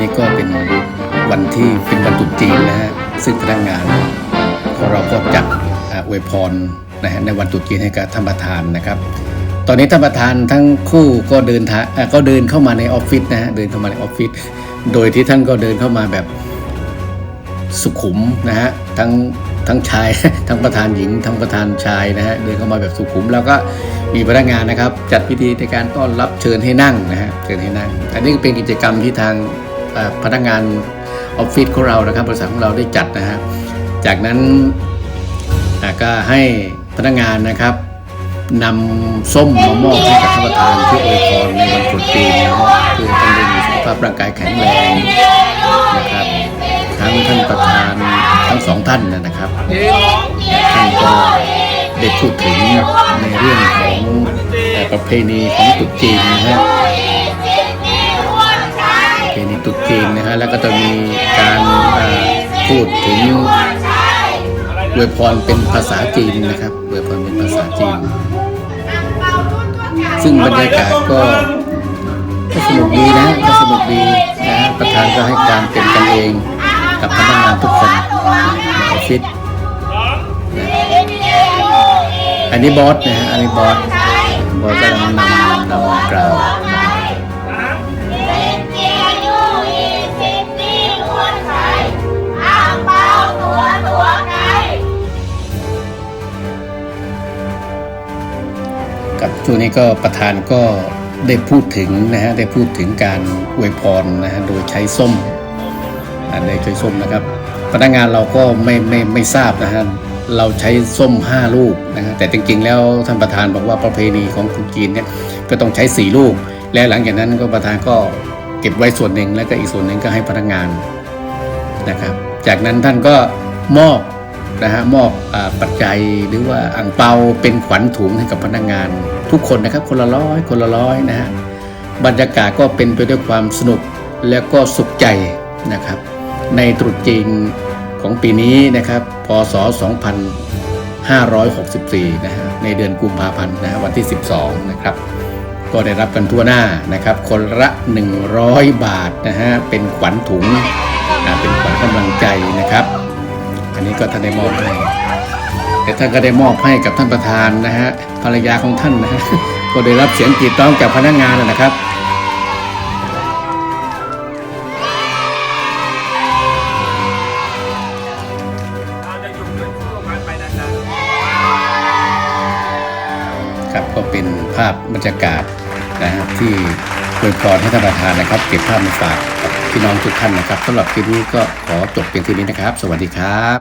นี้ก็เป็นวันที่เป็นวันตรุษจีนนะฮะซึ่งพนักงานของเราก็จัดอวยพรนะฮะในวันตรุษจีนให้กับท่านประธานนะครับ ตอนนี้ท่านประธานทั้งคู่ก็เดินทางอ่าก็เดินเข้ามาในออฟฟิศนะฮะเดินเข้ามาในออฟฟิศโดยที่ท่านก็เดินเข้ามาแบบสุขุมนะฮะทั้งทั้งชายทั้งประธานหญิงทั้งประธานชายนะฮะเดินเข้ามาแบบสุขุม แล้วก็มีพนักงานนะครับ จัดพิธีในการต้อนรับเชิญให้นั่งนะฮะเชิญให้นั่ง อันนี้เป็นกิจกรรมที่ทาง พนักงานออฟฟิศของเรานะครับบริษัทของเราได้จัดนะฮะจากนั้นก็ให้พนักงานนะครับนำส้มมามอบให้กับท่านประธานเพื่ออวยพรในวันตรุษจีนนะครับเพื่อท่านได้มีสุขภาพร่างกายแข็งแรงนะครับทั้งท่านประธานทั้งสองท่านนะครับท่านก็ได้พูดถึงในเรื่องของเอ่ประเพณีของตรุษจีนนะฮะ ก็จะมีการพูดถึงอวยพรเป็นภาษาจีนนะครับอวยพรเป็นภาษาจีน ซึ่งบรรยากาศก็ก็สนุกดีนะก็สนุกดีนะประธานก็ให้การเป็นกันเองกับพนักงานทุกคนในออฟฟิศอันนี้บอสนะฮะอันนี้บอสบอสกำลังนำนำกล่าว กับช่วงนี้ก็ประธานก็ได้พูดถึงนะฮะได้พูดถึงการอวยพรนะฮะโดยใช้ส้มอ่าได้ใช้ส้มนะครับ พนักงานเราก็ไม่ไม่ไม่ทราบนะฮะเราใช้ส้ม 5 ลูกนะฮะแต่จริงๆแล้วท่านประธานบอกว่าประเพณีของคนจีนเนี่ยก็ต้องใช้ 4 ลูก และหลังจากนั้นก็ประธานก็เก็บไว้ส่วนหนึ่งแล้วก็อีกส่วนหนึ่งก็ให้พนักงานนะครับ จากนั้นท่านก็มอบ นะฮะมอบอปัจจัยหรือว่าอ่างเปาเป็นขวัญถุงให้กับพนักงาน ทุกคนนะครับคนละร้อยคนละร้อยนะฮะบรรยากาศก็เป็นไปด้วยความสนุกและก็สุขใจนะครับ ในตรุษจีนของปีนี้นะครับพศ 2564 นะฮะในเดือนกุมภาพันธ์นะฮะวันที่ 12 นะครับ ก็ได้รับกันทั่วหน้านะครับ คนละ 100 บาทนะฮะเป็นขวัญถุงเป็นขวัญกำลังใจนะครับ อันนี้ก็ท่านได้มอบให้ แต่ท่านก็ได้มอบให้กับท่านประธานนะฮะภรรยาของท่านนะฮะก็ได้รับเสียงกรีดร้องจากพนักงานนะครับเราจะอยู่ด้วยคู่กันไปนานครับก็เป็นภาพบรรยากาศนะครับที่อวยพรให้ท่านประธานนะครับเก็บภาพมาฝากพี่น้องทุกท่านนะครับสำหรับคลิปนี้ก็ขอจบเพียงเท่านี้นะครับ สวัสดีครับ